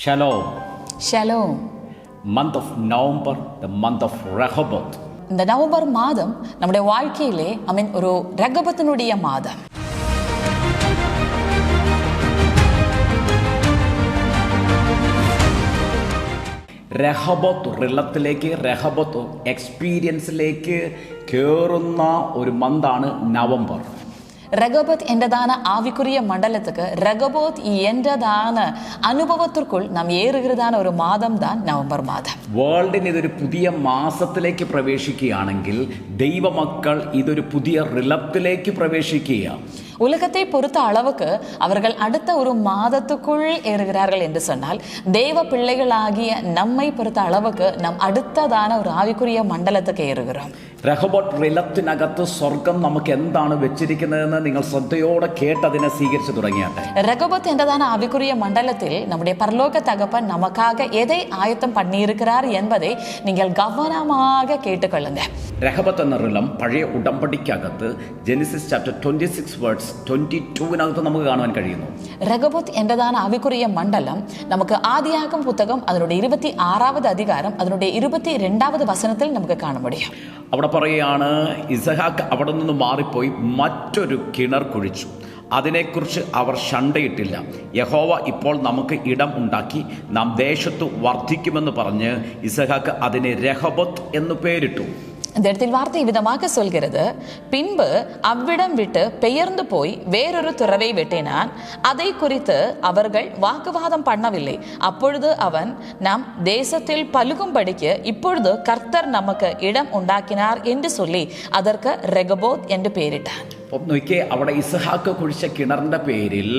Shalom. Shalom Month of November, the month of Rehoboth. இந்த November மாதம் நம்முடைய வாழ்க்கையிலே ஐ மீன் ஒரு ரகபத்தினுடைய மாதம் രഹബോത്ത് റിലത്തിലേക്ക് രഹബോത്ത് എക്സ്പീരിയൻസിലേക്ക് കയറുന്ന ഒരു മന്താണ് നവംബർ ரகபத் என்றதான ஆவிக்குரிய மண்டலத்துக்கு ரகபோத் என்றதான அனுபவத்திற்குள் நாம் ஏறுகிறதான ஒரு மாதம் தான் நவம்பர் மாதம் വേൾഡിന് ഇതൊരു പുതിയ മാസത്തിലേക്ക് പ്രവേശിക്കുകയാണെങ്കിൽ ദൈവമക്കൾ ഇതൊരു പുതിയ റിലത്തിലേക്ക് പ്രവേശിക്കുകയാണ് உலகத்தை பொறுத்த அளவுக்கு அவர்கள் அடுத்த ஒரு மாதத்துக்குள் ஏறுகிறார்கள் என்று சொன்னால் தேவ பிள்ளைகளாகிய நம்மை பொறுத்த அளவுக்கு நாம் அடுத்ததான ஒரு ஆவிக்குரிய மண்டலத்துக்கு ஏறுகிறோம் രഹബോട്ട് റിലത്തിനകത്ത് സ്വർഗം നമുക്ക് എന്താണ് വെച്ചിരിക്കുന്നതെന്ന് നിങ്ങൾ ശ്രദ്ധയോടെ കേട്ടതിനെ സ്വീകരിച്ചു തുടങ്ങിയാട്ടെ ரகபத் என்றதான ஆவிக்குரிய மண்டலத்தில் நம்முடைய பரலோக தகப்பன் நமக்காக எதை ஆயத்தம் பண்ணியிருக்கிறார் என்பதை நீங்கள் கவனமாக கேட்டுக்கொள்ளுங்க രഹബത്ത് എന്ന റിലം പഴയ ഉടമ്പടിക്കകത്ത് Genesis chapter twenty six words twenty ടൂവിനകത്ത് നമുക്ക് കാണുവാൻ കഴിയുന്നു. രഘുപത് എന്നതാണ് ആവിക്കുറിയ മണ്ഡലം? നമുക്ക് ആദ്യാകം പുസ്തകം അതിനുടെ ഇരുപത്തി ആറാവത് അധികാരം അതിനുടെ ഇരുപത്തി രണ്ടാമത് വസനത്തിൽ നമുക്ക് കാണാൻ മുടിയും അവിടെ പറയുകയാണ് ഇസഹാക്ക് അവിടെ നിന്ന് മാറിപ്പോയി മറ്റൊരു കിണർ കുഴിച്ചു. അതിനെക്കുറിച്ച് അവർ ശണ്ടയിട്ടില്ല. യഹോവ ഇപ്പോൾ നമുക്ക് ഇടം ഉണ്ടാക്കി നാം ദേശത്തു വർദ്ധിക്കുമെന്ന് പറഞ്ഞ് ഇസഹാക്ക് അതിനെ രഹബത്ത് എന്ന് പേരിട്ടു. இந்த இடத்தில் வார்த்தை விதமாக சொல்கிறது பின்பு அவ்விடம் விட்டு பெயர்ந்து போய் வேறொரு துறவை வெட்டினான். அதை குறித்து அவர்கள் வாக்குவாதம் பண்ணவில்லை. அப்பொழுது அவன் நம் தேசத்தில் பழுகும்படிக்கு இப்பொழுது கர்த்தர் நமக்கு இடம் உண்டாக்கினார் என்று சொல்லி அதற்கு ரெகபோத் என்று பெயரிட்டான். നോക്കിയേ അവിടെ ഇസഹാക്ക് കുഴിച്ച കിണറിൻ്റെ പേരിൽ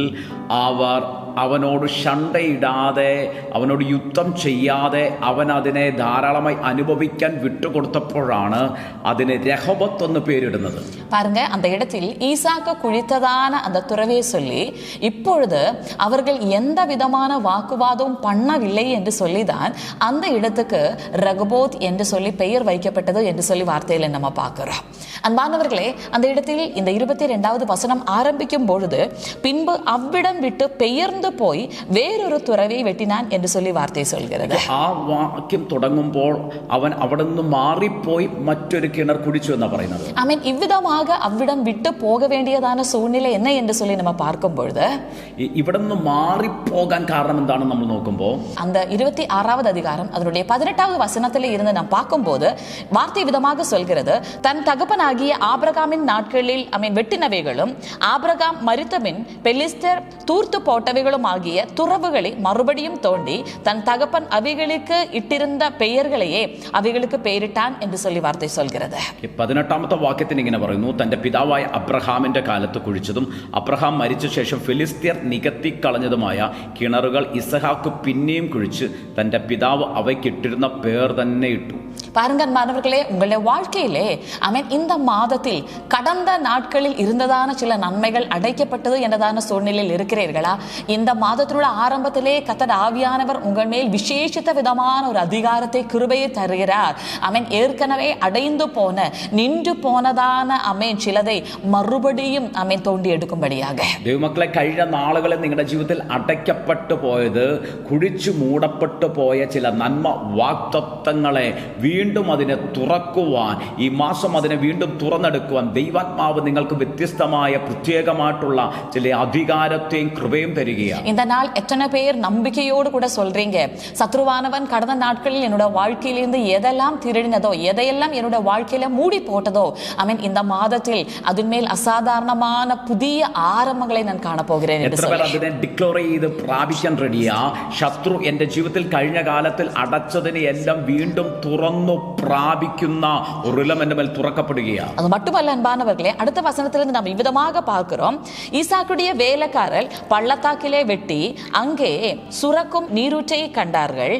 അവർ അവനോട് ഷണ്ടയിടാതെ അവനോട് യുദ്ധം ചെയ്യാതെ അവൻ അതിനെ ധാരാളമായി അനുഭവിക്കാൻ വിട്ടുകൊടുത്തപ്പോഴാണ് അതിന് രഹബത്ത് എന്ന് പേരിടുന്നത് பாருங்க அந்த இடத்தில் ஈசாக்கு குழித்ததான அந்த துறவையை சொல்லி இப்பொழுது அவர்கள் எந்த விதமான வாக்குவாதமும் பண்ணவில்லை என்று சொல்லிதான் அந்த இடத்துக்கு ரகபோத் என்று சொல்லி பெயர் வைக்கப்பட்டது என்று சொல்லி வார்த்தையில நம்ம பார்க்கிறோம் அன்பானவர்களே அந்த இடத்தில் இந்த இருபத்தி ரெண்டாவது வசனம் ஆரம்பிக்கும் பொழுது பின்பு அவ்விடம் விட்டு பெயர்ந்து போய் வேறொரு துறவை வெட்டினான் என்று சொல்லி வார்த்தை சொல்கிறது ആ വാക്യം തുടങ്ങുമ്പോൾ അവൻ അവിടെ നിന്ന് മാറിപ്പോയി മറ്റൊരു കിണർ കുടിച്ചു എന്നാണ് പറയുന്നത് ஐ மீன் இவ்விதமாக அவ்விடம் விட்டு போக வேண்டியதான சூழ்நிலை என்ன என்று சொல்லி நம்ம பார்க்கும் பொழுது ഈ- ഇവിടെ നിന്ന് മാറിപ്പോകാൻ കാരണം എന്താണെന്ന് നമ്മൾ നോക്കുമ്പോൾ அந்த இருபத்தி ஆறாவது அதிகாரம் அதனுடைய பதினெட்டாவது வசனத்தில் இருந்து நாம் பார்க்கும்போது வார்த்தை விதமாக சொல்கிறது தன் தகப்பனாகிய ஆபிரகாமின் நாட்களில் அவன் வெட்டினவைகளும் ஆபிரகாம் மரித்தபின் பெலிஸ்தர் தூர்த்து போட்டவைகளும் ஆகிய துறவுகளை மறுபடியும் தோண்டி தன் தகப்பன் அவைகளுக்கு இட்டிருந்த பெயர்களையே அவைகளுக்கு பெயரிட்டான் என்று சொல்லி வார்த்தை சொல்கிறது ഈ പതിനെട്ടാമത്തെ വാക്യത്തിന് ഇങ്ങനെ പറയുന്നു തൻ്റെ പിതാവായ അബ്രഹാമിൻ്റെ കാലത്ത് കുഴിച്ചതും അബ്രഹാം മരിച്ച ശേഷം ഫിലിസ്തീർ നികത്തിക്കളഞ്ഞതുമായ കിണറുകൾ ഇസഹാക്ക് പിന്നെയും കുഴിച്ച് തൻ്റെ പിതാവ് അവയ്ക്കിട്ടിരുന്ന പേർ തന്നെ ഇട്ടു பாருங்க அன்பானவர்களே உங்களுடைய வாழ்க்கையிலே அவன் இந்த மாதத்தில் கடந்த நாட்களில் இருந்ததான சில நன்மைகள் அடைக்கப்பட்டது என்றதான சூழ்நிலையில் இருக்கிறீர்களா இந்த மாதத்தினுள்ள ஆரம்பத்திலே கத்தர் ஆவியானவர் உங்கள் மேல் விசேஷித்த விதமான ஒரு அதிகாரத்தை கிருபையை தருகிறார் அவன் ஏற்கனவே அடைந்து போன நின்று போனதான அவன் சிலதை மறுபடியும் அவன் தோண்டி எடுக்கும்படியாக ദൈവമക്കളെ കഴിഞ്ഞ നാളുകളിൽ നിങ്ങളുടെ ജീവിതത്തിൽ അടയ്ക്കപ്പെട്ടു പോയത് കുഴിച്ചു മൂടപ്പെട്ടു പോയ ചില നന്മ വാക്തത്വങ്ങളെ വീണ്ടും അതിനെ തുറക്കുവാൻ ഈ മാസം അതിനെ വീണ്ടും തുറന്നെടുക്കുവാൻ ദൈവാത്മാവ് നിങ്ങൾക്ക് വ്യത്യസ്തമായ പ്രത്യേകമായിട്ടുള്ള ചില അധികാരത്തെയും കൃപയും തരികയാണ് இந்த நாள் எத்தனை பேர் நம்பிக்கையோடு கூட சொல்றீங்க சத்ருவானவன் கடந்த நாட்களில் என்னோட வாழ்க்கையிலிருந்து எதெல்லாம் திருடினதோ எதையெல்லாம் என்னோட வாழ்க்கையில மூடி போட்டதோ அவன் இந்த மாதத்தில் அதன் மேல் அசாதாரணமான புதிய ஆரம்பங்களை நான் காணப்போகிறேன் என்று എത്ര പേർ சொல்லி അതിനെ ഡിക്ലെയർ ചെയ്ത് പ്രാപിക്കാൻ റെഡിയാ ശത്രു എൻ്റെ ജീവിതത്തിൽ കഴിഞ്ഞ കാലത്തിൽ അടച്ചതിനെ എല്ലാം വീണ്ടും തുറന്നു പ്രാപിക്കുന്ന ഒരു ഇലം എൻ്റെ മേൽ തുറക്കപ്പെടുകയാണ് அது மட்டுமல்ல அன்பானவர்களே அடுத்த வசனத்திலிருந்து நாம் இவ்விதமாக பார்க்கிறோம் ஈசாக்குடைய வேலைக்காரர் பள்ளத்தாக்கிலே வெட்டி அங்கே சுரக்கும் நீரூற்றை கண்டார்கள்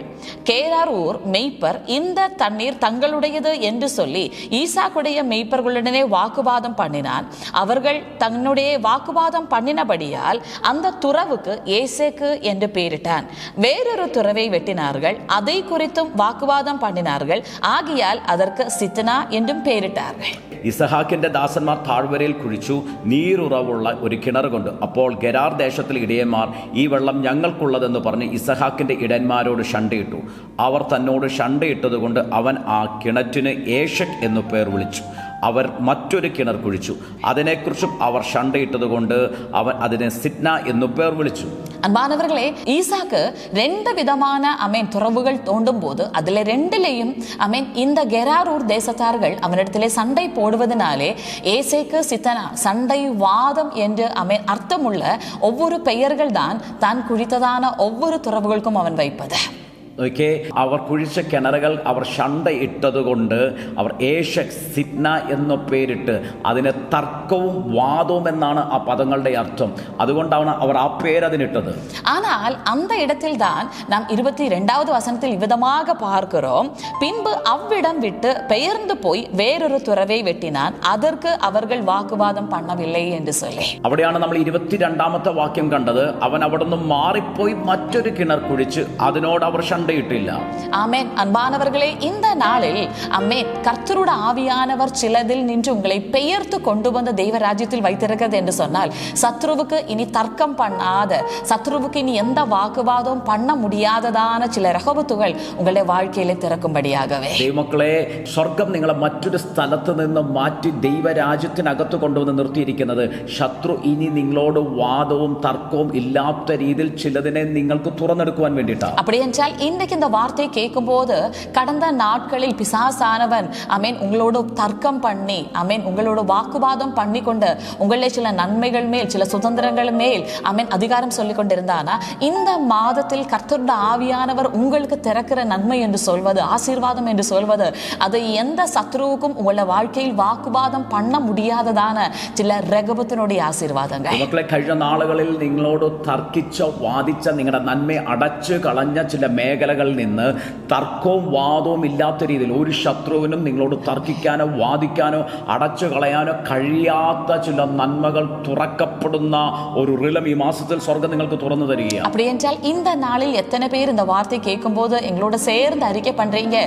கேரார் ஊர் மெய்ப்பர் இந்த தண்ணீர் தங்களுடையது என்று சொல்லி ஈசாக்குடைய மெய்ப்பர்களுடனே வாக்குவாதம் பண்ணினான் அவர்கள் தன்னுடைய வாக்குவாதம் பண்ணினபடியால் அந்த துறவுக்கு ஏசேக்கு என்று பெயரிட்டான் வேறொரு துறவை வெட்டினார்கள் அதை குறித்தும் வாக்குவாதம் பண்ணினார்கள் ആകിയാൽ അതർക്ക് സിറ്റന എന്നും പേരിട്ടാറേ ഇസഹാക്കിന്റെ ദാസന്മാർ താഴ്വരയിൽ കുഴിച്ചു നീരുറവുള്ള ഒരു കിണർ കൊണ്ട്. അപ്പോൾ ഗരാർ ദേശത്തിലെ ഇടയന്മാർ ഈ വെള്ളം ഞങ്ങൾക്കുള്ളതെന്ന് പറഞ്ഞ് ഇസഹാക്കിന്റെ ഇടന്മാരോട് ഷണ്ടയിട്ടു അവർ തന്നോട് ഷണ്ടയിട്ടതുകൊണ്ട് അവൻ ആ കിണറ്റിന് ഏഷക് എന്നു പേർ വിളിച്ചു. അവർ മറ്റൊരു കിണർ കുഴിച്ചു അതിനെക്കുറിച്ചും അവർ ഷണ്ടയിട്ടതുകൊണ്ട് അവൻ അതിനെ സിറ്റ്ന എന്നു പേർ വിളിച്ചു அன்பானவர்களே ஈசாக்கு ரெண்டு விதமான அமேன் துறவுகள் தோண்டும் போது அதுல ரெண்டுலேயும் அமேன் இந்த கெராரூர் தேசத்தார்கள் அவனிடத்திலே சண்டை போடுவதனாலே ஏசேக்கு சித்தனா சண்டை வாதம் என்று அமேன் அர்த்தமுள்ள ஒவ்வொரு பெயர்கள் தான் தான் குழித்ததான ஒவ்வொரு துறவுகளுக்கும் அவன் வைப்பது ഓക്കെ അവർ കുഴിച്ച കിണറുകൾ അവർ ഷണ്ട ഇട്ടതുകൊണ്ട് അവർ ഏഷക് സിറ്റ്ന എന്ന പേരിട്ട് അതിന് തർക്കവും വാദവും എന്നാണ് ആ പദങ്ങളുടെ അർത്ഥം അതുകൊണ്ടാണ് അവർ ആ പേരതിനിട്ടത് ஆனால் அந்த இடத்தில் தான் நாம் இருபத்தி ரெண்டாவது வசனத்தில் இவ்விதமாக பார்க்கிறோம் பின்பு அவ்விடம் விட்டு பெயர்ந்து போய் வேறொரு துறவை வெட்டினான் அதற்கு அவர்கள் வாக்குவாதம் பண்ணவில்லை என்று சொல்லி അവിടെയാണ് നമ്മൾ ഇരുപത്തിരണ്ടാമത്തെ വാക്യം കണ്ടത് അവൻ അവിടെ നിന്ന് മാറിപ്പോയി മറ്റൊരു കിണർ കുഴിച്ച് അതിനോട് അവർ ഷണ്ടയിട്ടില്ല ஆமென் அன்பானவர்களே இந்த நாளில் அம்மேன் கர்த்தருட ஆவியானவர் சிலதில் நின்று உங்களை பெயர்த்து கொண்டு வந்து தெய்வ ராஜ்யத்தில் வைத்திருக்கிறது என்று சொன்னால் சத்ருவுக்கு இனி தர்க்கம் பண்ணாத சத்ருவுக்கு இனி எந்த வாக்குவாதம் பண்ண முடியாததான சில ரகபத்துகள் உங்களுடைய வாழ்க்கையில திறக்கும்படியாகவே ദൈവമക്കളെ സ്വർഗം നിങ്ങളെ മറ്റൊരു സ്ഥലത്ത് നിന്ന് മാറ്റി ദൈവരാജ്യത്തിനകത്ത് കൊണ്ടുവന്ന് നിർത്തിയിരിക്കുന്നത് ശത്രു ഇനി നിങ്ങളോട് വാദവും തർക്കവും ഇല്ലാത്ത രീതിയിൽ ചിലതിനെ നിങ്ങൾക്ക് തുറന്നെടുക്കുവാൻ വേണ്ടിയിട്ടാണ് அப்படி என்றால் இன்றைக்கு இந்த வார்த்தையை கேட்கும்போது கடந்த நாட்களில் பிசாசானவன் அமேன் உங்களோட தர்க்கம் பண்ணி அமேன் உங்களோட வாக்குவாதம் பண்ணி கொண்டு உங்களே சில நன்மைகள் மேல் சில சுதந்திரங்கள் மேல் அமேன் அதிகாரம் சொல்லி கொண்டிருந்தானா இந்த மாதத்தில் கர்த்தருடைய ஆவியானவர் உங்களுக்கு திறக்கிற நன்மை என்று சொல்வது ஆசீர்வாதம் என்று சொல்வது அது எந்த சத்ருவுக்கும் உங்களோட வாழ்க்கையில் வாக்குவாதம் பண்ண முடியாததான சில രഘപത്തിനോട് ആശീർവാദങ്ങൾ മക്കളെ കഴിഞ്ഞ നാളുകളിൽ നിങ്ങളോട് തർക്കിച്ചോ വാദിച്ച നിങ്ങളുടെ നന്മ അടച്ചു കളഞ്ഞ ചില മേഖലകളിൽ നിന്ന് തർക്കവും വാദവും ഇല്ലാത്ത രീതിയിൽ ഒരു ശത്രുവിനും നിങ്ങളോട് തർക്കിക്കാനോ വാദിക്കാനോ അടച്ചു കളയാനോ കഴിയാത്ത ചില നന്മകൾ തുറക്കപ്പെടുന്ന ഒരു റിലം ഈ മാസത്തിൽ സ്വർഗം നിങ്ങൾക്ക് തുറന്നു തരികയാണ് அப்படி என்றால் இந்த நாளில் எத்தனை பேர் இந்த வார்த்தை கேட்கும்போது எங்களோட சேர்ந்து அறிக்கை பண்றீங்க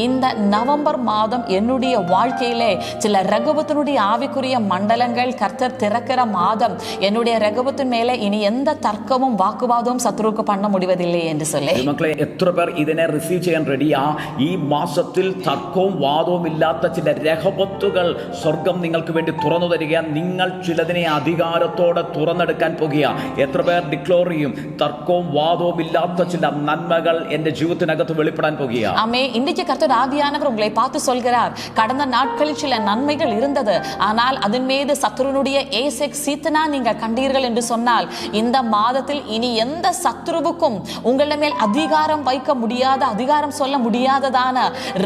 இந்த நவம்பர் மாதம் என்னுடைய வாழ்க்கையிலே சில ரகபத்தினுடைய ஆவிக்குரிய மண்டலங்கள் கர்த்தர் திறக்கிற மாதம் என்னுடைய ரகபத்தின் மேலே இனி எந்த தர்க்கமும் வாக்குவாதமும் சத்ருவுக்கு பண்ண முடிவதில்லை என்று சொல்லி മക്കളെ എത്ര പേർ ഇതിനെ റിസീവ് ചെയ്യാൻ റെഡിയാ ഈ മാസത്തിൽ തർക്കവും വാദവും ഇല്ലാത്ത ചില രഹബത്തുകൾ സ്വർഗം നിങ്ങൾക്ക് വേണ്ടി തുറന്നു തരിക നിങ്ങൾ ചിലതിനെ അധികാരത്തോടെ തുറന്നെടുക്കാൻ പോകുക എത്ര പേർ ഡിക്ലോർ ചെയ്യും തർക്കവും വാദവും ഇല്ലാത്ത ചില നന്മകൾ എൻ്റെ ജീവിതത്തിനകത്ത് വെളിപ്പെടാൻ പോകുക ஆமே இன்றைக்கு கர்த்தர் ஆவியானவர் உங்களை பார்த்து சொல்கிறார் கடந்த நாட்களில் சில நன்மைகள் இருந்தது ஆனால் அதன் மீது சத்ருனுடைய ஏசெக் சீத்தனா நீங்கள் கண்டீர்கள் என்று சொன்னால் இந்த மாதத்தில் இனி எந்த சத்ருவுக்கும் உங்கள மேல் அதிகாரம் வைக்க முடியாத அதிகாரம் சொல்ல முடியாததான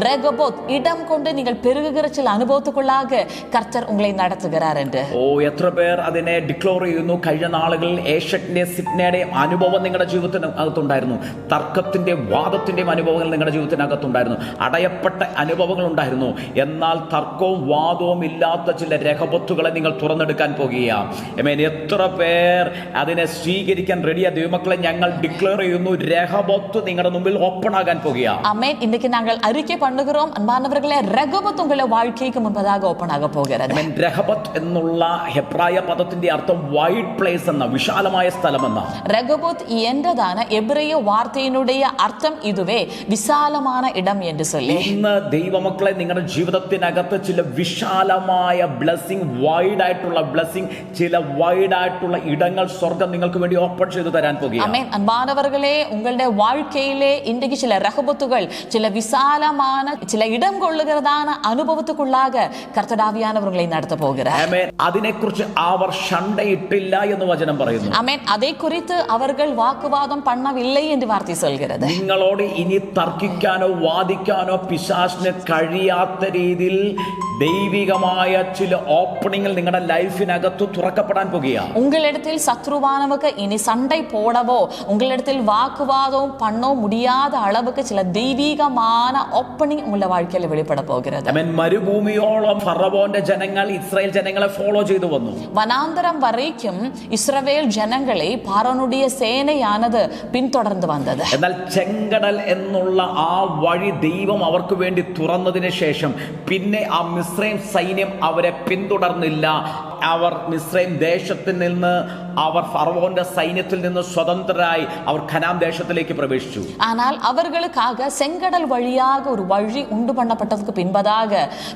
ரெகபோத் இடம் கொண்டு நீங்கள் பெருகுகிற சில அனுபவத்துக்குள்ளாக கர்த்தர் உங்களை நடத்துகிறார் என்று ഓ എത്ര പേർ അതിനെ ഡിക്ലോർ ചെയ്യുന്നു കഴിഞ്ഞ നാളുകളിൽ ഏഷ്യന്റെ സിഗ്നയുടെയും അനുഭവം നിങ്ങളുടെ ജീവിതത്തിന് അകത്തുണ്ടായിരുന്നു തർക്കത്തിന്റെ വാദത്തിന്റെയും അനുഭവങ്ങൾ നിങ്ങളുടെ ജീവിതത്തിനകത്തുണ്ടായിരുന്നു അടയപ്പെട്ട അനുഭവങ്ങൾ ഉണ്ടായിരുന്നു എന്നാൽ തർക്കവും വാദവും ഇല്ലാത്ത ചില രഹബത്തുകളെ നിങ്ങൾ തുറന്നെടുക്കാൻ പോകുകയാണ് എമേൻ എത്ര പേർ അതിനെ സ്വീകരിക്കാൻ റെഡിയാ ദൈവമക്കളെ ഞങ്ങൾ ഡിക്ലെയർ ചെയ്യുന്നു രഹബത്ത് നിങ്ങളുടെ മുമ്പിൽ ഓപ്പൺ ആകാൻ പോകുകയാണ് அமேன் இன்னைக்கு நாங்கள் அறிக்கை பண்ணுகிறோம் அன்பானவர்களே ரெகபத் உங்களை வாழ்க்கைக்கு முன்பதாக ஓப்பன் ஆக போகிறது ആമേൻ. രഹബത്ത് എന്നുള്ള ഹെബ്രായ പദത്തിന്റെ അർത്ഥം വൈഡ് പ്ലേസ് എന്ന വിശാലമായ സ്ഥലം എന്നാണ് ரெகபோத் என்றதான எபிரேய வார்த்தையினுடைய அர்த்தம் இதுவே விசாலமான இடம் என்று சொல்லி ഇന്ന് ദൈവമക്കളെ നിങ്ങളുടെ ജീവിതത്തിനകത്ത് ചില വിശാലമായ ബ്ലെസ്സിങ് വൈഡ് ആയിട്ടുള്ള ബ്ലെസ്സിങ് ചില വൈഡ് ആയിട്ടുള്ള ഇടങ്ങൾ സ്വർഗം നിങ്ങൾക്ക് വേണ്ടി ഓപ്പൺ ചെയ്തു തരാൻ പോകുകയാണ് அமேன் அன்பானவர்களே உங்களுடைய வாழ்க்கையிலே പക്ഷേ ഇന്ത്യയ്ക്ക് ചില റഹബത്തുകൾ ചില വിശാലമാണ് ചില ഇടം കൊള്ളുകതാണ് അനുഭവത്തുക്കുള്ളാക കർത്തടാവിയാനവറുകളെ നടത്തു പോകുക അതിനെക്കുറിച്ച് അവർ ഷണ്ടയിട്ടില്ല എന്ന് വചനം പറയുന്നു. അമേൻ അതേക്കുറിച്ച് അവർ വാക്കുവാദം പണ്ണവില്ലേ എന്ന് വാർത്തി സൽകരുത് നിങ്ങളോട് ഇനി തർക്കിക്കാനോ വാദിക്കാനോ പിശാസിന് കഴിയാത്ത രീതിയിൽ ദൈവികമായ ചില ഓപ്പണിംഗ് നിങ്ങളുടെ ലൈഫിനകത്ത് തുറക്കപ്പെടാൻ പോകുകയാണ്. ഉങ്ങളിടത്തിൽ ശത്രുവാനവക്ക് ഇനി സണ്ടൈ പോടവോ ഉങ്ങളിടത്തിൽ വാക്കുവാദവും പണ്ണോ മുടി முடியாத அளவுக்கு சில தெய்வீகமான ஓப்பனிங் உள்ள வாழ்க்கையில வெளிப்பட போகிறது അവൻ മരുഭൂമിയോളം ഫറവോന്റെ ജനങ്ങൾ ഇസ്രായേൽ ജനങ്ങളെ ഫോളോ ചെയ്തു വന്നു வனாந்தரம் வரைக்கும் இஸ்ரவேல் ஜனங்களை பார்வனுடைய சேனையானது பின்தொடர்ந்து வந்தது എന്നാൽ ചെങ്കടൽ എന്നുള്ള ആ വഴി ദൈവം അവർക്ക് വേണ്ടി തുറന്നതിന് ശേഷം പിന്നെ ആ മിശ്രൈം സൈന്യം അവരെ പിന്തുടർന്നില്ല അവർ മിശ്രൈം ദേശത്തിൽ നിന്ന് അവർ ഫറവോന്റെ സൈന്യത്തിൽ നിന്ന് സ്വതന്ത്രരായി അവർ ഖനാം ദേശത്തിലേക്ക് പ്രവേശിച്ചു ஆனால் அவர்களுக்காக செங்கடல் வழியாக ஒரு வழி உண்டு பண்ணப்பட்டதுக்கு பின்பதாக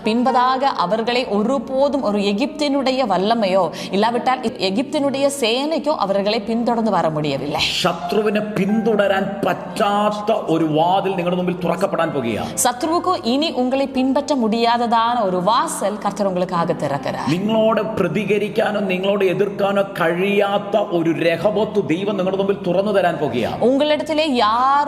பின்பதாக அவர்களை ஒருபோதும் ஒரு எகிப்தினுடைய வல்லமையோ இல்லாவிட்டால் எகிப்தினுடைய சேனைக்கோ அவர்களை பின்தொடர்ந்து வர முடியவில்லை ശത്രുവിനെ പിന്തുടരാൻ പറ്റാത്ത ഒരു വാതിൽ നിങ്ങളുടെ മുമ്പിൽ തുറക്കപ്പെടാൻ പോകുകയാണ് சத்ருவுக்கு இனி உங்களை பின்பற்ற முடியாததான ஒரு வாசல் கர்த்தர் உங்களுக்காக திறக்கிறார் നിങ്ങളോട് പ്രതികരിക്കാനോ നിങ്ങളോട് എതിർക്കാനോ കഴിയാത്ത ഒരു രഹബത്ത് ദൈവം നിങ്ങളുടെ മുമ്പിൽ തുറന്നു തരാൻ പോകുകയാണ് உங்களிடத்திலே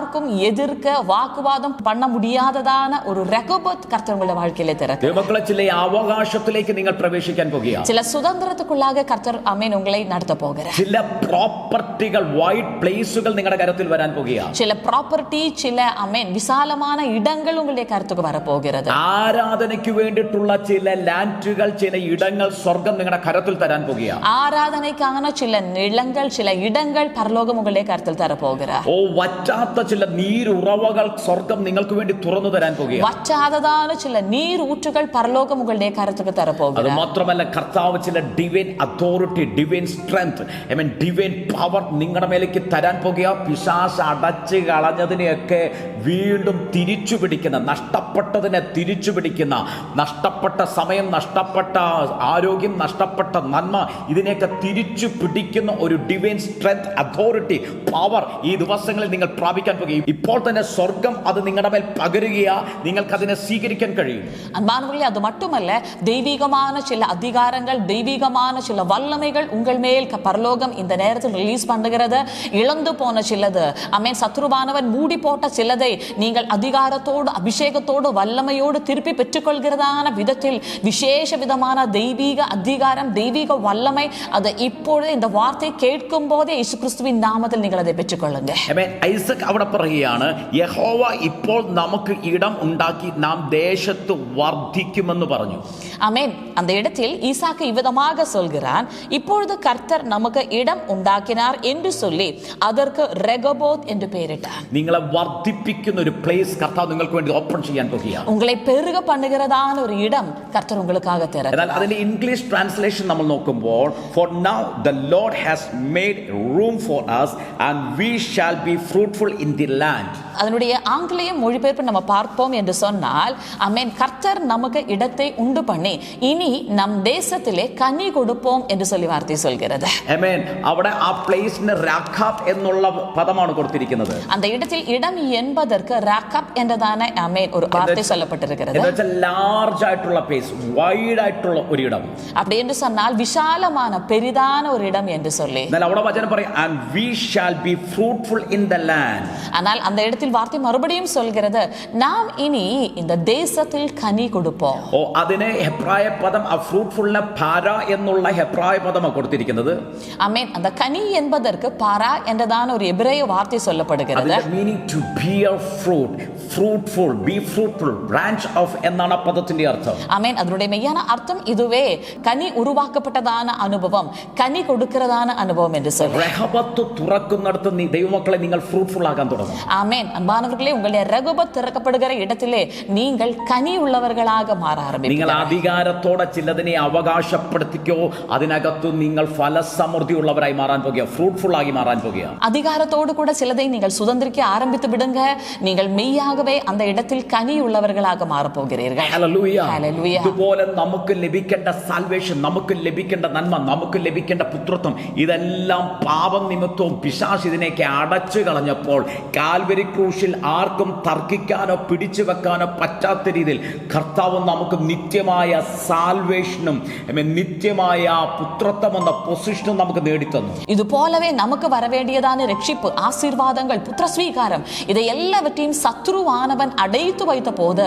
யாருக்கும் எதிர்க்க வாக்குவாதம் பண்ண முடியாததான ஒரு ரெகபத் கர்த்தர் உங்களுடைய வாழ்க்கையில திறக்க ദൈവമക്കളെ ചില അവകാശത്തിലേക്ക് നിങ്ങൾ പ്രവേശിക്കാൻ പോകുകയാണ് சில சுதந்திரத்துக்குள்ளாக கர்த்தர் அமேன் உங்களை நடத்த போகிறார் ചില പ്രോപ്പർട്ടികൾ വൈറ്റ് പ്ലേസുകൾ നിങ്ങളുടെ കരത്തിൽ വരാൻ പോകുകയാണ് சில ப்ராப்பர்ட்டி சில அமேன் விசாலமான இடங்கள் உங்களுடைய கருத்துக்கு வரப்போகிறது ആരാധനയ്ക്ക് വേണ്ടിയിട്ടുള്ള ചില ലാൻഡുകൾ ചില ഇടങ്ങൾ സ്വർഗം നിങ്ങളുടെ കരത്തിൽ തരാൻ പോകുകയാണ് ஆராதனைக்கான சில நிலங்கள் சில இடங்கள் பரலோகம் உங்களுடைய கருத்தில் தரப்போகிறார் ഓ വറ്റാത്ത ചില നീരുറവകൾ സ്വർഗം നിങ്ങൾക്ക് വേണ്ടി തുറന്നു തരാൻ പോകുകയാണ്. വറ്റാതതാണ് ചില നീരൂറ്റുകൾ പരലോക മുകളുടെ കരത്തൊക്കെ തരപ്പോകും അത് മാത്രമല്ല കർത്താവ് ചില divine authority divine strength I mean divine power നിങ്ങളുടെ മേലേക്ക് തരാൻ പോകുക. പിശാശ അടച്ച് കളഞ്ഞതിനെയൊക്കെ വീണ്ടും തിരിച്ചു പിടിക്കുന്ന നഷ്ടപ്പെട്ടതിനെ തിരിച്ചു പിടിക്കുന്ന നഷ്ടപ്പെട്ട സമയം നഷ്ടപ്പെട്ട ആരോഗ്യം നഷ്ടപ്പെട്ട നന്മ ഇതിനെയൊക്കെ തിരിച്ചു പിടിക്കുന്ന ഒരു ഡിവൈൻ സ്ട്രെങ്ത് അതോറിറ്റി പവർ ഈ ദിവസങ്ങളിൽ നിങ്ങൾ പ്രാപിക്കാൻ പോകുക ഇപ്പോൾ തന്നെ സ്വർഗം അത് നിങ്ങളുടെ മേൽ പകരുകയാ നിങ്ങൾക്ക് അതിനെ സ്വീകരിക്കാൻ കഴിയും அன்பானவர்களே அது மட்டுமல்ல தெய்வீகமான சில அதிகாரங்கள் தெய்வீகமான சில வல்லமைகள் உங்கள் மேல் க- பரலோகம் இந்த நேரத்தில் ரிலீஸ் பண்ணுகிறது இழந்து போன சிலது அமேன் சத்ருவானவன் மூடி போட்ட சிலதை நீங்கள் அதிகாரத்தோடு அபிஷேகத்தோடு வல்லமையோடு திருப்பி பெற்றுக்கொள்கிறதான விதத்தில் விசேஷ விதமான தெய்வீக அதிகாரம் தெய்வீக வல்லமை அதை இப்பொழுது இந்த வார்த்தை கேட்கும் போதே இயேசு கிறிஸ்துவின் நாமத்தில் நீங்கள் அதை பெற்றுக்கொள்ளுங்க ആമേൻ. ഐസക് അവിടെ പറയുകയാണ് യഹോവ ഇപ്പോൾ നമുക്ക് ഇടം ഉണ്ടാക്കി നാം ദേശത്ത് വർദ്ധിക്കുമെന്ന് പറഞ്ഞു அமேன் அந்த இடத்தில் ஈசாக்கு இவ்விதமாக சொல்கிறான் இப்பொழுது கர்த்தர் நமக்கு இடம் உண்டாக்கினார் என்று சொல்லி அதற்கு ரெகபோத் என்று பெயரிட்டார் നിങ്ങളെ വർദ്ധിപ്പിക്കുന്ന ഒരു പ്ലേസ് കർത്താവ് നിങ്ങൾക്ക് വേണ്ടി ഓപ്പൺ ചെയ്യാൻ പോകുകയാണ് உங்களை பெருக பண்ணுகிறதான ஒரு இடம் கர்த்தர் உங்களுக்காக திற എന്നാൽ അതിന്റെ ഇംഗ്ലീഷ് ട്രാൻസ്ലേഷൻ നമ്മൾ നോക്കുമ്പോൾ for now the Lord has made room for us and we shall be fruitful in the land அதனுடைய ஆங்கிலேய மொழிபெயர்ப்பு நம்ம பார்ப்போம் என்று சொன்னால் அமேன் கர்த்தர் நமக்கு இடத்தை உண்டு பண்ணி இனி நம் தேசத்திலே கனி கொடுப்போம் என்று சொல்லி வார்த்தை சொல்கிறது എമേൻ അവിടെ ആ പ്ലേസിന് രാഖാബ് എന്നുള്ള പദമാണ് കൊടുത്തിരിക്കുന്നത് அந்த இடத்தில் இடம் என்பதற்கு ராக்கப் என்றதான அமேன் ஒரு வார்த்தை சொல்லப்பட்டிருக்கிறது എന്ന് വെച്ചാൽ ലാർജ് ആയിട്ടുള്ള പ്ലേസ് വൈഡ് ആയിട്ടുള്ള ഒരു ഇടം அப்படி என்று சொன்னால் விசாலமான பெரிதான ஒரு இடம் என்று சொல்லி എന്നാൽ അവിടെ വചനം പറയും and we shall be fruitful in the land ஆனால் அந்த இடத்தில் வார்த்தை மறுபடியும் சொல்கிறது நாம் இனி இந்த தேசத்தில் கனி கொடுப்போம் ഓ അതിന് ഹെബ്രായ പദം ആ ഫ്രൂട്ട്ഫുള്ളിനെ പാര എന്നുള്ള ഹെബ്രായ പദമാണ് കൊടുത്തിരിക്കുന്നത് அமேன் அந்த கனி என்பதற்கு பாரா என்றதான ஒரு எபிரேய வார்த்தை சொல்லப்படுகிறது അതിന്റെ meaning to bear fruit fruitful be fruitful branch of എന്നാണ് ആ പദത്തിന്റെ അർത്ഥം அமேன் அதனுடைய மெய்யான அர்த்தம் இதுவே கனி உருவாக்கப்பட்டதான அனுபவம் கனி கொடுக்கிறதான அனுபவம் என்று சொல்றேன் റഹബത്ത് തുറക്കുന്നിടത്ത് നീ ദൈവമക്കളെ നിങ്ങൾ ഫ്രൂട്ട്ഫുൾ ആകാൻ തുടങ്ങും ஆமேன் அன்பானவர்களே உங்களுடைய ரகுபத் திறக்கப்படுகிற இடத்திலே நீங்கள் கனி உள்ளவர்களாக மாற നിങ്ങൾ ஆரம்பிப்பீர்கள் അധികാരത്തോടെ ചിലതിനെ അവകാശപ്പെടുത്തിക്കോ അതിനകത്ത് നിങ്ങൾ ഫലസമൃദ്ധി ഉള്ളവരായി മാറാൻ പോകുക ഫ്രൂട്ട്ഫുൾ ആയി മാറാൻ പോകുക அதிகாரத்தோடு கூட சிலதை நீங்கள் சுதந்திரிக்க ஆரம்பித்து விடுங்க நீங்கள் மெய்யாகவே அந்த இடத்தில் கனி உள்ளவர்களாக மாறப்போகிறீர்கள் Hallelujah. Hallelujah. ഇതുപോലെ നമുക്ക് ലഭിക്കേണ്ട സാൽവേഷൻ നമുക്ക് ലഭിക്കേണ്ട നന്മ നമുക്ക് ലഭിക്കേണ്ട പുത്രത്വം ഇതെല്ലാം പാപം നിമിത്തവും പിശാശ് ഇതിനെയൊക്കെ അടച്ചു കളഞ്ഞപ്പോൾ കാൽവരി ക്രൂശിൽ ആർക്കും തർക്കിക്കാനോ പിടിച്ചു വെക്കാനോ പറ്റാത്ത രീതിയിൽ കർത്താവ് നമുക്ക് നിത്യമായ സാൽവേഷനും നിത്യമായ പുത്രത്വം എന്ന പൊസിഷനും നമുക്ക് നേടിത്തന്നു. ഇതുപോലെ നമുക്ക് വരവേണ്ടിയതാണ് രക്ഷിപ്പ് ആശീർവാദങ്ങൾ പുത്രസ്വീകാരം. ഇതെല്ലാവറ്റെയും ശത്രുവാനവൻ അടയിത്തു വൈത്ത പോത്.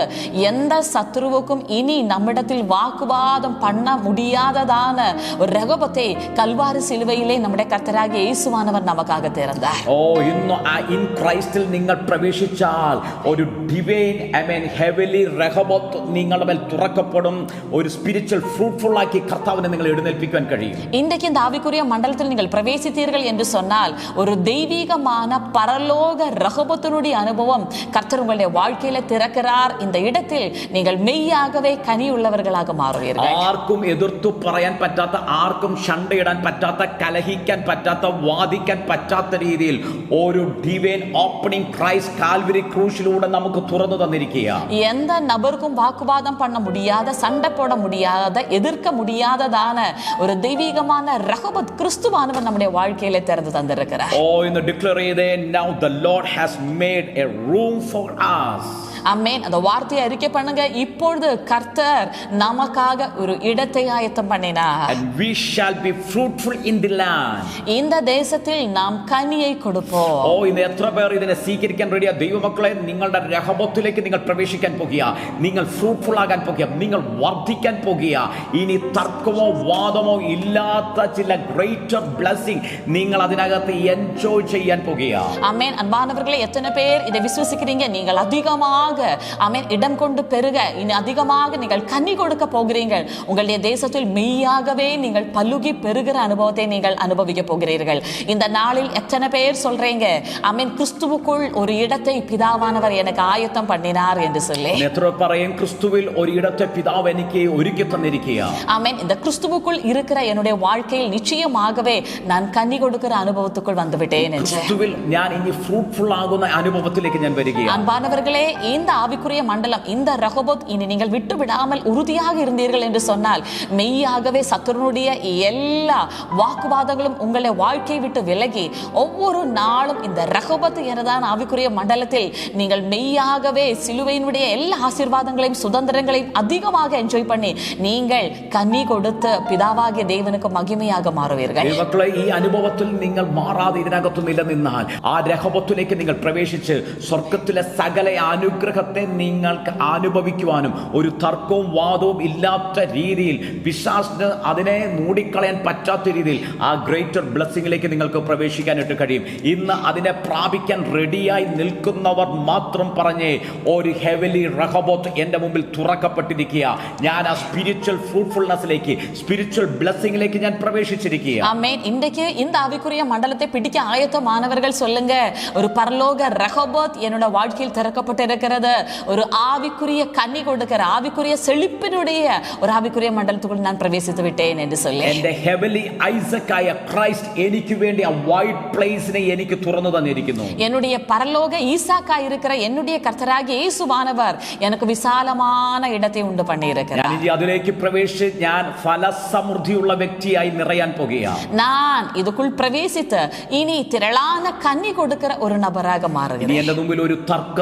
എന്ത ശത്രുവക്കും ഇനി നമ്മിടത്തിൽ വാക്കുവാദം പണ മുടിയാതാണ് ഒരു രഘപത്തെ കൽവാരി സിലുവയിലെ നമ്മുടെ കർത്തരാകിയ യേശുവാനവൻ നമുക്കാകെ തരുന്നത് ഓ oh, ഇന്ന് ഇൻ ക്രൈ uh, ക്രൈസ്റ്റിൽ നിങ്ങൾ പ്രവേശിച്ചാൽ ഒരു ഡിവൈൻ ഐ മീൻ ഹെവലി റഹബത്ത് നിങ്ങളുടെ മേൽ തുറക്കപ്പെടും ഒരു സ്പിരിച്വൽ ഫ്രൂട്ട്ഫുൾ ആക്കി കർത്താവിനെ നിങ്ങൾ എഴുന്നേൽപ്പിക്കാൻ കഴിയും இன்றைக்கு இந்த ஆவிக்குரிய மண்டலத்தில் நீங்கள் பிரவேசித்தீர்கள் என்று சொன்னால் ஒரு தெய்வீகமான பரலோக ரகபத்தினுடைய அனுபவம் கர்த்தர் உங்களுடைய வாழ்க்கையில திறக்கிறார் இந்த இடத்தில் நீங்கள் மெய்யாகவே கனி உள்ளவர்களாக மாறுவீர்கள் ആർക്കും എതിർത്തു പറയാൻ പറ്റാത്ത ആർക്കും ഷണ്ടയിടാൻ പറ്റാത്ത കലഹിക്കാൻ പറ്റാത്ത വാദിക്കാൻ പറ്റാത്ത രീതിയിൽ ഒരു ഡിവൈൻ ഓപ്പണിംഗ് ക്രൈസ്റ്റ് കാൽവരി ക്രൂശിലൂടെ നമുക്ക് തുറന്നു തന്നിരിക്കുക எந்த நபருக்கும் வாக்குவாதம் பண்ண முடியாத சண்டை போட முடியாத எதிர்க்க முடியாததான ஒரு தெய்வீகமான ரகபத் கிறிஸ்துவானவர் நம்முடைய வாழ்க்கையில திறந்து தந்திருக்கிறார் ഓ ഇന്ന് ഡിക്ലെയർ ചെയ്തേ now the Lord has made a room for us amen அந்த வார்த்தையை அறிக்கை பண்ணுங்க இப்பொழுது கர்த்தர் நமக்காக ஒரு இடத்தை ஆயத்தம் பண்ணினார் and we shall be fruitful in the land இந்த தேசத்தில் நாம் கனியை கொடுப்போம் ഓ ഇന്ന് എത്ര പേർ ഇതിനെ സ്വീകരിക്കാൻ റെഡിയാ ദൈവമക്കളെ നിങ്ങളുടെ രഹബത്തിലേക്ക് നിങ്ങൾ പ്രവേശിക്കാൻ പോകുക നിങ്ങൾ ഫ്രൂട്ട്ഫുൾ ആകാൻ പോകുക നിങ്ങൾ വർദ്ധിക്കാൻ പോകുക ഇനി തർക്കമോ വാദമോ ഇല്ലാത്ത ചില ഗ്രേറ്റർ ബ്ലെസ്സിങ് നിങ്ങൾ അതിനകത്ത് എൻജോയ് ചെയ്യാൻ പോകുക அமேன் அன்பானவர்களே எத்தனை பேர் இதை விசுவசிக்கிறீங்க நீங்கள் அதிகமாக அமேன் இடம் கொண்டு பெருக இனி அதிகமாக நீங்கள் கனி கொடுக்க போகிறீர்கள் உங்களுடைய தேசத்தில் மெய்யாகவே நீங்கள் பலுகி பெருகிற அனுபவத்தை நீங்கள் அனுபவிக்க போகிறீர்கள் இந்த நாளில் எத்தனை பேர் சொல்றீங்க அமேன் கிறிஸ்துவுக்குள் ஒரு இடத்தை பிதாவானவர் எனக்கு ஆயத்தம் பண்ணினார் என்று சொல்லி ഇന്ന് എത്ര പേർ പറയും ക്രിസ്തുവിൽ ഒരിടത്തെ പിതാവ് എനിക്ക് ഒരുക്കി തന്നിരിക്കുക ஆமென் இந்த கிறிஸ்துவுக்குள் இருக்கிற என்னுடைய வாழ்க்கையில் நிச்சயமாகவே நான் கனி கொடுக்கிற அனுபவத்துக்குள் வந்து விட்டேன் என்று ക്രിസ്തുവിൽ ഞാൻ ഇനി ഫ്രൂട്ട്ഫുൾ ആകുന്ന അനുഭവത്തിലേക്ക് ഞാൻ വരികയാണ് அன்பானவர்களே இந்த ஆவிக்குரிய மண்டலம் இந்த ரகபோத் இனி நீங்கள் விட்டு விடாமல் உறுதியாக இருந்தீர்கள் என்று சொன்னால் மெய்யாகவே சத்துருனுடைய எல்லா வாக்குவாதங்களும் உங்களை வாழ்க்கையை விட்டு விலகி ஒவ்வொரு நாளும் இந்த ரகபத் எனதான ஆவிக்குரிய மண்டலத்தில் நீங்கள் மெய்யாகவே சிலுவையினுடைய எல்லா ஆசீர்வாதங்களையும் சுதந்திரங்களையும் அதிகமாக என்ஜாய் பண்ணி நீங்கள் கனி கொடுத்து பிதாவாகிய தேவனுக்கு மகிமையாக மாறுவீர்கள் ദൈവമക്കളെ ഈ അനുഭവത്തിൽ നിങ്ങൾ മാറാതെ ഇതിനകത്ത് നിലനിന്നാൽ ആ രഹബത്തിലേക്ക് നിങ്ങൾ പ്രവേശിച്ച് സ്വർഗത്തിലെ സകല അനുഗ്രഹത്തെ നിങ്ങൾക്ക് അനുഭവിക്കുവാനും ഒരു തർക്കവും വാദവും ഇല്ലാത്ത രീതിയിൽ വിശ്വാസത്തിന് അതിനെ മൂടിക്കളയാൻ പറ്റാത്ത രീതിയിൽ ആ ഗ്രേറ്റർ ബ്ലെസ്സിങ്ങിലേക്ക് നിങ്ങൾക്ക് പ്രവേശിക്കാനായിട്ട് കഴിയും ഇന്ന് അതിനെ പ്രാപിക്കാൻ റെഡിയായി നിൽക്കുന്നവർ മാത്രം പറഞ്ഞേ ഒരു ഹെവലി റഹബോത്ത് എൻ്റെ മുമ്പിൽ തുറക്കപ്പെട്ടിരിക്കുക ഞാൻ ആ സ്പിരിച്വൽ ഫ്രൂട്ട്ഫുൾനെസ്സിലേക്ക് സ്പിരിച്വൽ ബ്ലെസ്സിങ്ങിലേക്ക് ഞാൻ പ്രവേശിച്ചിരിക്കുക ஆமென் இன்றைக்கு இந்த ஆவிக்குரிய மண்டலத்தை பிடிக்க ஆயத்தமானவர்கள் சொல்லுங்க ஒரு பரலோக ரகபோத் என்னோட வாழ்க்கையில் திறக்கப்பட்டிருக்கிறது ஒரு ஆவிக்குரிய கன்னி கொடுக்கிற ஆவிக்குரிய செழிப்பினுடைய ஒரு ஆவிக்குரிய மண்டலத்துக்குள் நான் பிரவேசித்து விட்டேன் என்று சொல்லி എന്റെ ഹെവലി ഐസക്കായ ക്രൈസ്റ്റ് എനിക്ക് വേണ്ടി ആ വൈറ്റ് പ്ലേസിനെ എനിക്ക് തുറന്നു തന്നിരിക്കുന്നു என்னுடைய பரலோக ஈசாக்கா இருக்கிற என்னுடைய கர்த்தராகிய இயேசுவானவர் எனக்கு விசாலமான இடத்தை உண்டு பண்ணி ഞാൻ இருக்கிறார் ഇനി അതിലേക്ക് പ്രവേശിച്ച് ഞാൻ ഫലസമൃദ്ധിയുള്ള വ്യക്തിയായി നിറയാൻ പോകുകയാണ് நான் இதுக்குள் பிரவேசித்து இனி திரளான கன்னி கொடுக்கிற ஒரு நபராக ഇനി மாறுகிறேன் എന്റെ മുമ്പിൽ ഒരു തർക്ക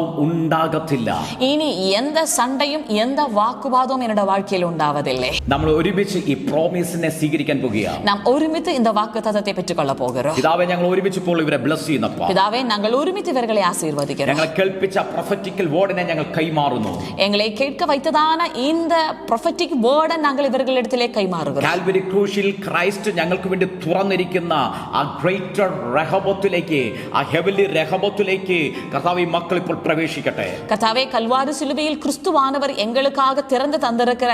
വാദവും ഉണ്ടാകത്തില്ല இனி எந்த சண்டையும் எந்த வாக்குவாதமும் என்னோட வாழ்க்கையில் உண்டாவதில்லை നമ്മൾ ഒരുമിച്ച് ഈ പ്രോമിസിനെ സ്വീകരിക്കാൻ പോകുകയാണ് நாம் ஒருமித்து இந்த வாக்கு தத்தத்தை பெற்றுக்கொள்ள போகிறோம் പിതാവെ ഞങ്ങൾ ഒരുമിച്ച് ഇപ്പോൾ ഇവരെ ബ്ലസ് ചെയ്യുന്നപ്പ பிதாவே நாங்கள் ஒருமித்து இவர்களை ஆசீர்வதிக்கிறோம் ഞങ്ങളെ കേൾപ്പിച്ച പ്രൊഫറ്റിക്കൽ വേർഡിനെ ഞങ്ങൾ കൈമാറുന്നു எங்களை கேட்க வைத்ததான இந்த prophetic word நாங்கள் இவர்களிடத்திலே கைமாறுகிறோம் കാൽവരി ക്രൂശിൽ ക്രൈസ്റ്റ് ഞങ്ങൾക്ക് വേണ്ടി തുറന്നിരിക്കുന്ന ആ ഗ്രേറ്റർ രഹബത്തിലേക്ക് ആ ഹെവലി രഹബത്തിലേക്ക് കർത്താവ് ഈ മക്കൾ ഇപ്പോൾ പ്രവേശിക്കട്ടെ கர்த்தாவே கல்வாரி சிலுவையில் கிறிஸ்துவானவர் எங்களுக்காக திறந்து தந்திருக்கிற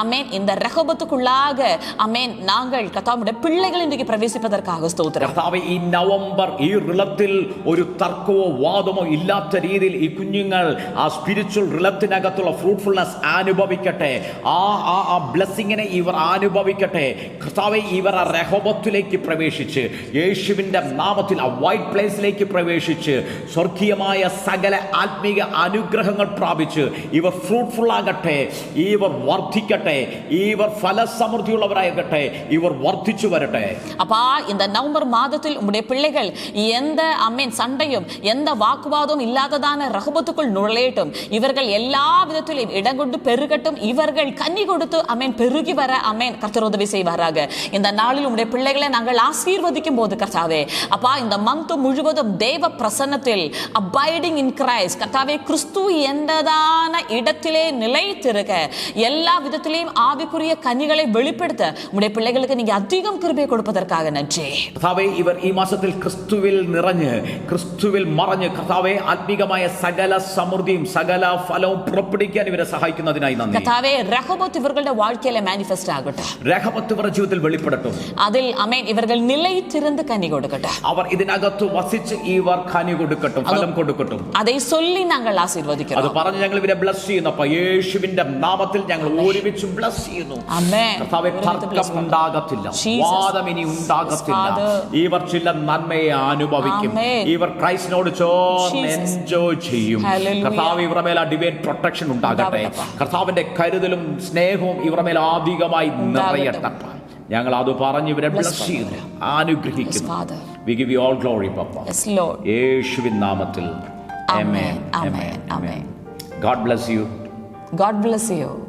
அமேன் இந்த ரகபத்துக்குள்ளாக அமேன் நாங்கள் கர்த்தாவுடைய பிள்ளைகள் இன்றைக்கு பிரவேசிப்பதற்காக ஸ்தோத்திரம் കർത്താവ് ഈ നവംബർ ഈ റിളത്തിൽ ഒരു തർക്കമോ വാദമോ ഇല്ലാത്ത രീതിയിൽ ഈ കുഞ്ഞുങ്ങൾ ആ സ്പിരിച്വൽ റിളത്തിനകത്തുള്ള ഫ്രൂട്ട്ഫുൾനെസ് അനുഭവിക്കട്ടെ ആ ആ ആ ബ്ലെസ്സിങ്ങിനെ ഇവർ അനുഭവിക്കട്ടെ കർത്താവെ ഇവർ ആ രഹോബത്തിലേക്ക് പ്രവേശിച്ച് യേശുവിൻ്റെ നാമത്തിൽ ആ വൈറ്റ് പ്ലേസിലേക്ക് പ്രവേശിച്ച് സ്വർഗീയമായ സകല ആത്മീക അനുഗ്രഹങ്ങൾ പ്രാപിച്ച് ഇവർ ഫ്രൂട്ട്ഫുൾ ആകട്ടെ ഇവർ വർദ്ധിക്കട്ടെ ഇവർ ഫലസമൃദ്ധിയുള്ളവരാകട്ടെ ഇവർ വർദ്ധിച്ചു വരട്ടെ அப்பா இந்த நவம்பர் மாதத்தில் உம்முடைய பிள்ளைகள் எந்த அம்மேன் சண்டையும் எந்த வாக்குவாதமும் இல்லாததான ரகுபத்துக்குள் நுழையட்டும் இவர்கள் எல்லா விதத்திலும் இடம் கொண்டு பெருகட்டும் இவர்கள் கன்னி கொடுத்து அமேன் பெருகி வர அமேன் கர்த்தர் உதவி செய்வாராக இந்த நாளில் உம்முடைய பிள்ளைகளை நாங்கள் ஆசீர்வதிக்கும் போது கர்த்தாவே அப்பா இந்த மந்த் முழுவதும் தேவ பிரசன்னத்தில் அபைடிங் இன் கிரைஸ்ட் கிரைஸ்ட் கர்த்தாவே கிறிஸ்து என்றதான இடத்திலே நிலைத்திருக்க எல்லா விதத்திலையும் ஆவிக்குரிய கனிகளை வெளிப்படுத்த உடைய பிள்ளைகளுக்கு நீங்க அதிகம் கிருபை கொடுப்பதற்காக நன்றி കർത്താവെ ഇവർ ഈ മാസത്തിൽ ക്രിസ്തുവിൽ നിറഞ്ഞ് ക്രിസ്തുവിൽ മറഞ്ഞ് കർത്താവെ ആത്മീകമായ സകല സമൃദ്ധിയും സകല ഫലവും പുറപ്പെടുവിക്കാൻ ഇവരെ സഹായിക്കുന്നതിനായി നന്ദി கர்த்தாவே ரகபத் இவர்களுடைய வாழ்க்கையில மேனிஃபெஸ்ட் ஆகட்டும் രഹപത്ത് ഇവരുടെ ജീവിതത്തിൽ വെളിപ്പെടട്ടും அதில் அமேன் இவர்கள் நிலைத்திருந்து கனி கொடுக்கட்டும் അവർ ഇതിനകത്ത് വസിച്ച് ഇവർ ഖനി കൊടുക്കട്ടും ഫലം കൊടുക്കട്ടും அதை சொல்லி நாங்கள் അത് ஆசீர்வதிக்கிறோம் പറഞ്ഞ് ഞങ്ങൾ ഇവരെ ബ്ലസ് ചെയ്യുന്നു അപ്പൊ യേശുവിന്റെ നാമത്തിൽ ഞങ്ങൾ ഒരുമിച്ച് ബ്ലസ് ചെയ്യുന്നു Amen. കർത്താവെ തർക്കം ഉണ്ടാകത്തില്ല Jesus. വാദം ഇനി ഉണ്ടാകത്തില്ല Father. ഇവർ ചില നന്മയെ അനുഭവിക്കും Amen. ഇവർ ക്രൈസ്റ്റിനോട് ചോർന്ന് Jesus. എൻജോയ് ചെയ്യും Hallelujah. കർത്താവ് ഇവരുടെ മേൽ ഡിവൈൻ പ്രൊട്ടക്ഷൻ ഉണ്ടാകട്ടെ ഉണ്ടാവട്ടെ. കർത്താവിന്റെ കരുതലും സ്നേഹവും ഇവരുടെ മേൽ അധികമായി ഉണ്ടാകട്ടെ. നിറയട്ടെ ഞങ്ങൾ അത് പറഞ്ഞ് ഇവരെ Bless ബ്ലസ് ചെയ്യുന്നു Yes, അനുഗ്രഹിക്കുന്നു Father. We give you all glory papa Yes, Lord. യേശുവിൻ നാമത്തിൽ Amen. Amen. Amen. God bless you. God bless you.